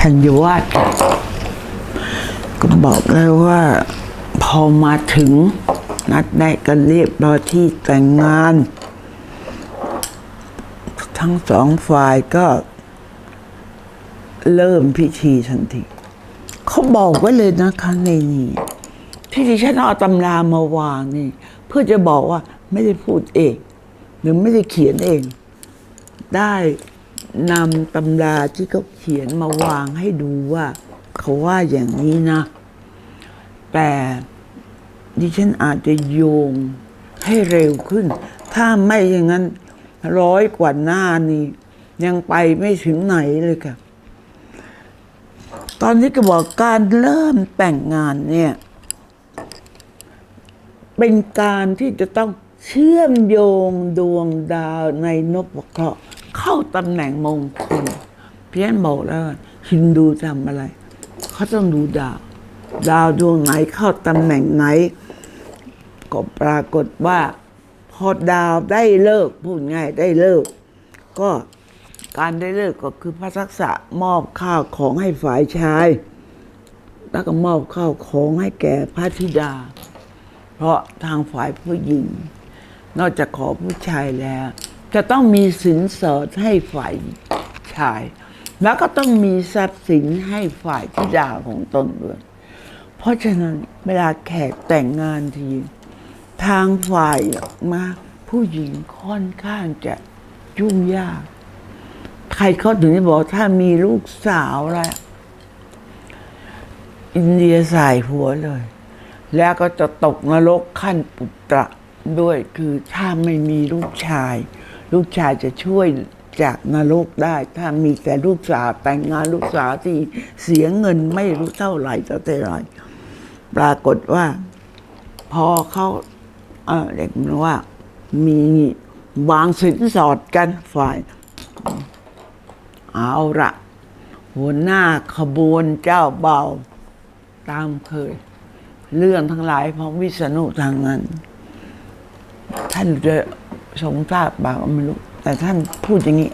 ธัญวัฒน์ก็บอกเลยว่า พอมาถึง นัดแนะกันเรียบร้อยที่แต่งงาน ทั้งสองฝ่ายก็ เริ่มพิธีทันทีเขาบอกไว้เลยนะคะในนี้ที่ดิฉันเอาตำรามาวางนี่ เพื่อจะบอกว่าไม่ได้พูดเอง หรือไม่ได้เขียนเอง ได้ นำตำราที่เขาเขียนมาวางให้ดูว่า เขาว่าอย่างนี้นะ แต่ดิฉันอาจจะโยงให้เร็วขึ้น ถ้าไม่อย่างนั้นร้อยกว่าหน้านี่ ยังไปไม่ถึงไหนเลยค่ะ ตอนนี้ก็บอกการเริ่มแต่งงานเนี่ย เป็นการที่จะต้องเชื่อมโยงดวงดาวในนพเคราะห์ เข้าตำแหน่งมงคลเพี้ยนบอกแล้วว่าฮินดูทำอะไร เขาต้องดูดาว ดาวดวงไหนเข้าตำแหน่งไหน ก็ปรากฏว่า พอดาวได้เลิกพูดง่ายได้เลิก ก็การได้เลิกก็คือพระศักษะมอบข้าวของให้ฝ่ายชาย แล้วก็มอบข้าวของให้แก่พระธิดา เพราะทางฝ่ายผู้หญิง นอกจากขอผู้ชายแล้ว จะต้องมีสินสอดให้ฝ่ายชาย แล้วก็ต้องมีทรัพย์สินให้ฝ่ายธิดาของตนด้วยเพราะฉะนั้นเวลาแขกแต่งงานที ทางฝ่ายมาผู้หญิงค่อนข้างจะยุ่งยาก ใครเขาถึงได้บอกถ้ามีลูกสาวแล้วอินเดียใส่หัวเลย แล้วก็จะตกนรกขั้นปุตตะด้วยคือถ้าไม่มีลูกชาย ลูกชายจะช่วยจากนรกได้ ถ้ามีแต่ลูกสาวแต่งงานลูกสาวที่เสียเงินไม่รู้เท่าไหร่เท่าไหร่ปรากฏว่า พอเขาเอ่อเด็กมันว่า มีวางสินสอดกันฝ่าย เอาละหัวหน้าขบวนเจ้าเบาตามเคย เรื่องทั้งหลายของวิษณุทางนั้น ท่านจะ สงทราบบาไม่รู้ แต่ท่านพูดอย่างนี้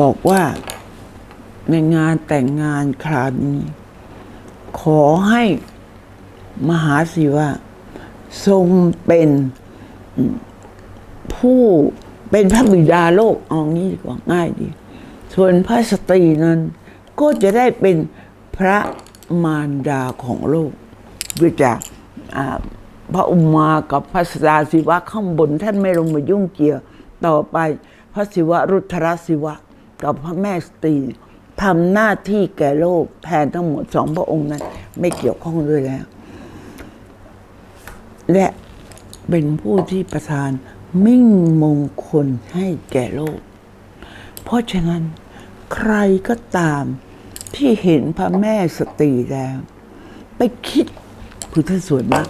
บอกว่าในงานแต่งงานคราวนี้ ขอให้มหาศิวะทรงเป็นผู้เป็นพระบิดาโลกเอางี้ดีกว่าง่ายดี ส่วนพระสตรีนั้น ก็จะได้เป็นพระมารดาของโลกด้วยจากอ่า พระอุมากับพระสาศิวะข้างบนท่านไม่ลงมายุ่งเกี่ยว ต่อไปพระศิวะรุทรศิวะ กับพระแม่สตรีทำหน้าที่แก่โลกแทนทั้งหมดสองพระองค์นั้น ไม่เกี่ยวข้องด้วยแล้ว และเป็นผู้ที่ประทานมิ่งมงคลให้แก่โลก เพราะฉะนั้นใครก็ตามที่เห็นพระแม่สตรีแล้ว ไปคิดคือท่านส่วนมาก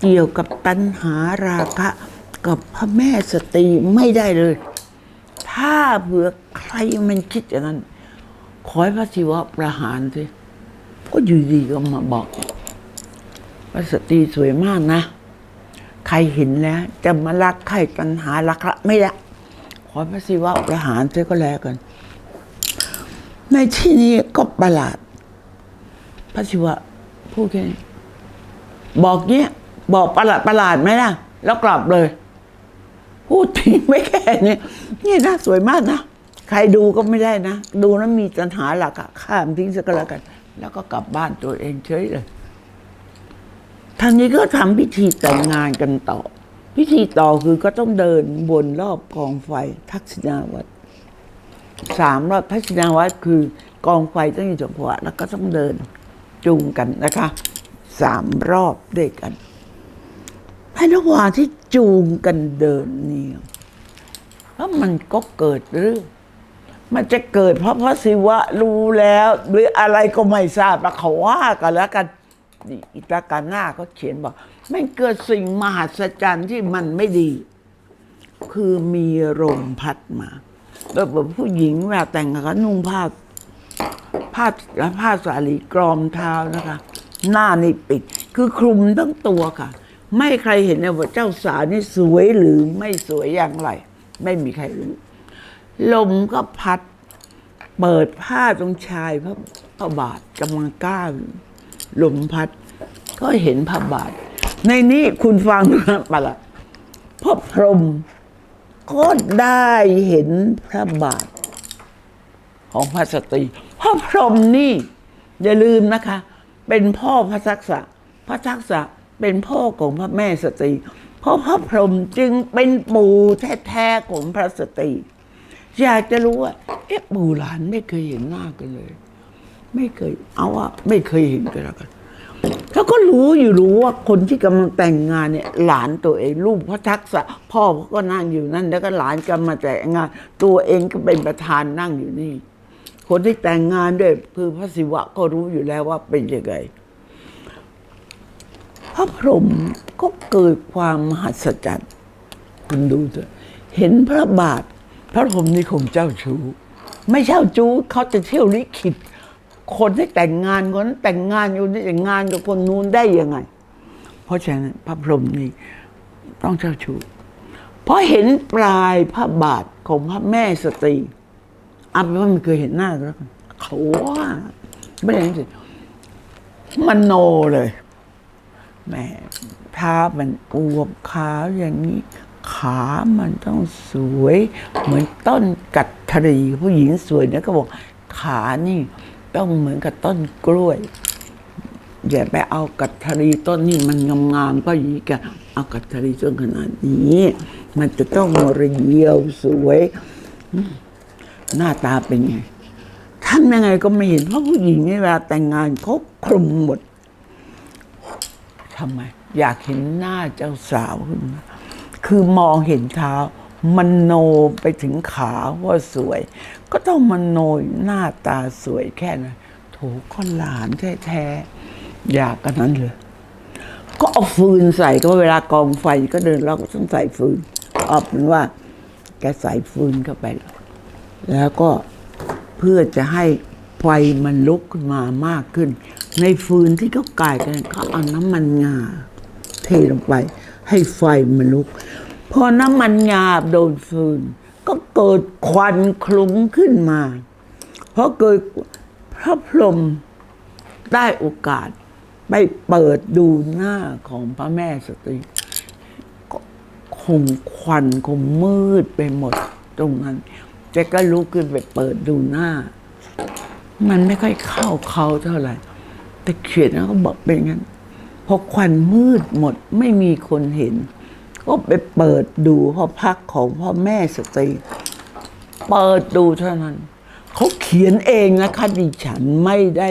เกี่ยวกับตัณหาราคะ กับพระแม่สตรีไม่ได้เลย ถ้าเผื่อใครมันคิดอย่างนั้น ขอให้พระศิวะประหารสิก็อยู่ดีก็มาบอกพระสตรีสวยมากนะ ใครเห็นแล้ว จะมารักใครตัณหารักละไม่ละขอพระศิวะประหารเสียก็แล้วกัน ในที่นี้ก็ประหลาด พระศิวะพูดแค่นี้บอกเนี้ย บอกประหลาดประหลาดไหมล่ะ แล้วกลับเลย พูดทิ้งไม่แค่นี้นี่น่าสวยมากนะ ใครดูก็ไม่ได้นะ ดูแล้วมีปัญหาหลักอะข้ามทิ้งสักก็แล้วกัน แล้วก็กลับบ้านตัวเองเฉยเลยทางนี้ก็ทำพิธีแต่งงานกันต่อ พิธีต่อคือก็ต้องเดินบนรอบกองไฟทักษิณาวัดสามรอบทักษิณาวัดคือกองไฟต้องอยู่จังหวะแล้วก็ต้องเดินจูงกันนะคะสามรอบด้วยกัน ในระหว่างที่จูงกันเดินเนี่ยแล้วมันก็เกิดเรื่องมันจะเกิดเพราะพระศิวะรู้แล้ว หรืออะไรก็ไม่ทราบแล้วเขาว่ากันแล้วกันอิตาการหน้าก็เขียนบอกมันเกิดสิ่งมหัศจรรย์ที่มันไม่ดี คือมีลมพัดมาแล้วแบบผู้หญิงเวลาแต่งงานก็นุ่งผ้าผ้าผ้าสาลีกรอมเท้านะคะ หน้านี่ปิด คือคลุมทั้งตัวค่ะ ไม่ใครเห็นว่าเจ้าสาวนี่สวยหรือไม่สวยอย่างไร ไม่มีใครรู้ ลมก็พัด เปิดผ้าตรงชายพระพระบาทกำลังก้าวลมพัด ก็เห็นพระบาท ในนี้คุณฟังนะปะละพ่อพรหมก็ได้เห็นพระบาท ของพระสตรีพระพรหมนี่ อย่าลืมนะคะ เป็นพ่อพระทักษะพระทักษะ เป็นพ่อของพระแม่สตรี เพราะพระพรหมจึงเป็นปู่แท้ๆของพระสตรี อยากจะรู้ว่าเอ๊ะปู่หลานไม่เคยเห็นหน้ากันเลย ไม่เคยเอาว่าไม่เคยเห็นกันแล้วกันเขาก็รู้อยู่รู้ว่าคนที่กำลังแต่งงานเนี่ย หลานตัวเองลูกพระทักษะ พ่อเขาก็นั่งอยู่นั่น แล้วก็หลานกำลังแต่งงาน ตัวเองก็เป็นประธานนั่งอยู่นี่ คนที่แต่งงานด้วยคือพระศิวะก็รู้อยู่แล้วว่าเป็นยังไง พระพรหมก็เกิดความมหัศจรรย์คุณดูเถอะเห็นพระบาท พระพรหมนี่คงเจ้าชู้ ไม่เจ้าชู้เขาจะเที่ยวลิขิตคนที่แต่งงานคนนั้นแต่งงานอยู่นี่แต่งงานกับคนนู้นได้ยังไง เพราะฉะนั้นพระพรหมนี่ต้องเจ้าชู้เพราะเห็นปลายพระบาทของพระแม่สตรีอาเป็นว่ามันเคยเห็นหน้าแล้วเขาว่าไม่ได้สิมันโนเลย แหม่ท้ามันอวบขาวอย่างนี้ ขามันต้องสวย เหมือนต้นกัดทรีผู้หญิงสวยเนี่ยก็บอกขานี่ต้องเหมือนกับต้นกล้วย อย่าไปเอากัดทรีต้นนี่มันงามๆก็อย่างนี้กันเอากัดทรีต้นขนาดนี้ มันจะต้องเรียวสวย หน้าตาเป็นไงทำยังไงก็ไม่เห็นเพราะผู้หญิงนี่เวลาแต่งงานเขาคลุมหมด ทำไม อยากเห็นหน้าเจ้าสาวขึ้นมาคือมองเห็นเท้ามันโนไปถึงขาว่าสวย ก็ต้องมันโนหน้าตาสวยแค่นั้นโถก็หลานแท้ๆอยากกันนั้นเลยก็เอาฟืนใส่ก็เวลากองไฟก็เดินเราก็ต้องใส่ฟืนเอาเป็นว่า แกใส่ฟืนเข้าไป แล้วแล้วก็เพื่อจะให้ไฟมันลุกขึ้นมามากขึ้น ในฟืนที่เขากายกันเขาเอาน้ำมันงาเทลงไป ให้ไฟมันลุก พอน้ำมันงาโดนฟืน ก็เกิดควันคลุ้งขึ้นมาเพราะเกิดพระพรหมได้โอกาสไปเปิดดูหน้าของพระแม่สตรีคงควันคงมืดไปหมดตรงนั้นแกก็ลุกขึ้นไปเปิดดูหน้า มันไม่ค่อยเข้าเขาเท่าไหร่ แต่เขียนแล้วก็บอกเป็นงั้นพอควันมืดหมดไม่มีคนเห็น ก็ไปเปิดดูพอพักของพ่อแม่สตรีเปิดดูเท่านั้นเขาเขียนเองนะคะดิฉันไม่ได้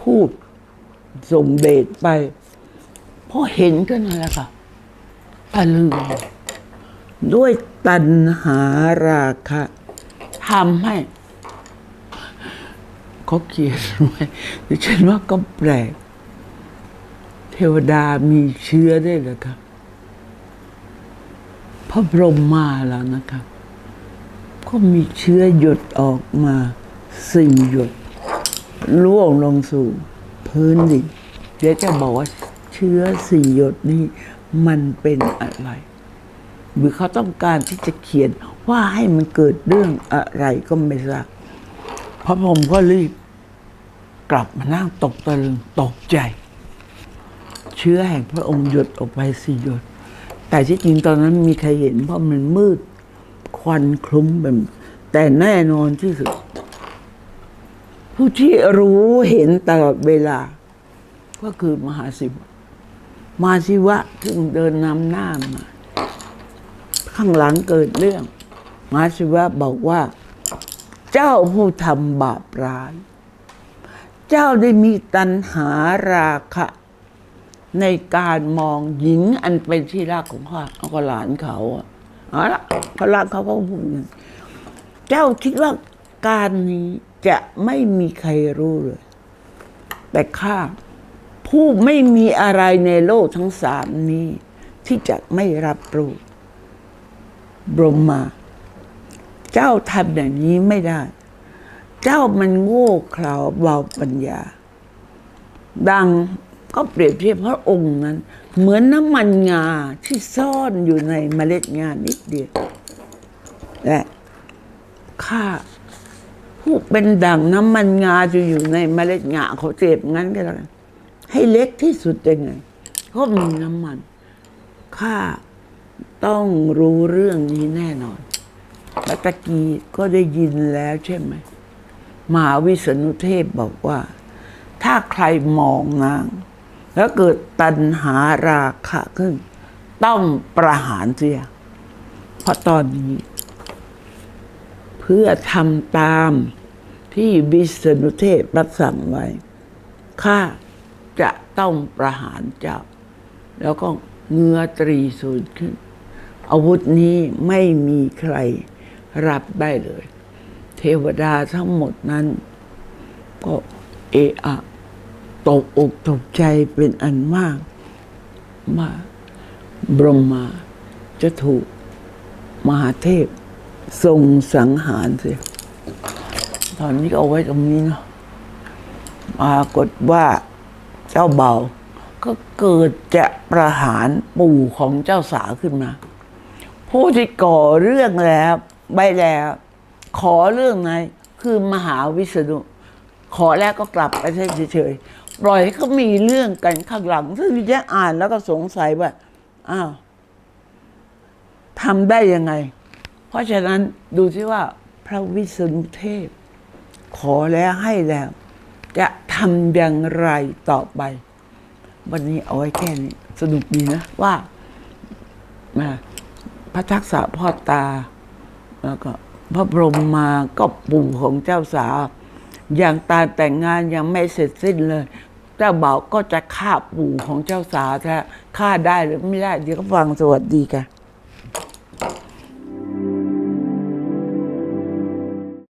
พูดส่งเดชไปเพราะเห็นก็นั่นแหละค่ะตะลึงด้วยตัณหาราคะทำให้ เขาเขียนไว้ดิฉันว่าก็แปลก เทวดามีเชื้อได้เหรอครับ พระพรมมาแล้วนะครับ ก็มีเชื้อหยดออกมาสี่หยดล่วงลงสู่พื้นดินเดี๋ยวจะบอกว่าเชื้อสี่หยดนี้มันเป็นอะไร หรือเขาต้องการที่จะเขียนว่าให้มันเกิดเรื่องอะไรก็ไม่ทราบ พระผมก็รีบกลับมานั่งตกตะลึงตกใจ เชื้อแห่งพระองค์หยดออกไปสี่หยด แต่ที่จริงตอนนั้นมีใครเห็นเพราะมันมืด ควันคลุ้มไปหมดแต่แน่นอนที่สุด ผู้ที่รู้เห็นตลอดเวลา ก็คือมหาศิวะมหาศิวะซึ่งเดินนำหน้ามา ข้างหลังเกิดเรื่อง มหาศิวะบอกว่า เจ้าผู้ทำบาปร้าย เจ้าได้มีตัณหาราคะ ในการมองหญิงอันเป็นที่รักของเขาเอาหลานเขาอะเอาละเขารักเขาก็พูดว่าเจ้าคิดว่าการนี้จะไม่มีใครรู้เลย แต่ข้าผู้ไม่มีอะไรในโลกทั้งสามนี้ ที่จะไม่รับรู้บรมมา เจ้าทำอย่างนี้ไม่ได้ เจ้ามันโง่เขลาเบาปัญญา ดังก็เปรียบเทียบพระองค์นั้น เหมือนน้ำมันงาที่ซ่อนอยู่ในเมล็ดงานิดเดียวและข้าผู้เป็นดั่งน้ำมันงาจะอยู่ในเมล็ดงาเขาเจ็บงั้นก็แล้วกันให้เล็กที่สุดยังไงก็มีน้ำมันข้าต้องรู้เรื่องนี้แน่นอน แล้วตะกี้ก็ได้ยินแล้วใช่ไหมมหาวิษณุเทพบอกว่า ถ้าใครมองนาง แล้วเกิดตัณหาราคะขึ้น ต้องประหารเสีย เพราะตอนนี้ เพื่อทำตามที่วิษณุเทพรับสั่งไว้ข้าจะต้องประหารเจ้า แล้วก็เงื้อตรีสูญขึ้น อาวุธนี้ไม่มีใคร รับได้เลย เทวดาทั้งหมดนั้น ก็เอะอะตกอกตกใจเป็นอันมากว่าบรมมาจะถูกมหาเทพ ทรงสังหารเสียตอนนี้เอาไว้ตรงนี้เนาะปรากฏว่าเจ้าเบาก็เกิดจะประหารปู่ของเจ้าสาขึ้นมา ผู้ที่ก่อเรื่องแล้ว ใบแล้ว ขอเรื่องไหนคือมหาวิษณุขอแล้วก็กลับไปเฉยๆปล่อยให้เขามีเรื่องกันข้างหลังซึ่งดิฉันอ่านแล้วก็สงสัยว่าอ้าวทำได้ยังไง เพราะฉะนั้นดูที่ว่าพระวิษณุเทพ ขอแล้วให้แล้ว จะทำอย่างไรต่อไป วันนี้เอาไว้แค่นี้ สนุกดีนะว่ามาพระทักษะพ่อตา แล้วก็พระพรหมมาก็ปู่ของเจ้าสาวอย่างตาแต่งงานยังไม่เสร็จสิ้นเลย เจ้าบ่าวก็จะฆ่าปู่ของเจ้าสาวถ้ฆ่าได้หรือไม่ได้ เดี๋ยวก็ฟังสวัสดีค่ะ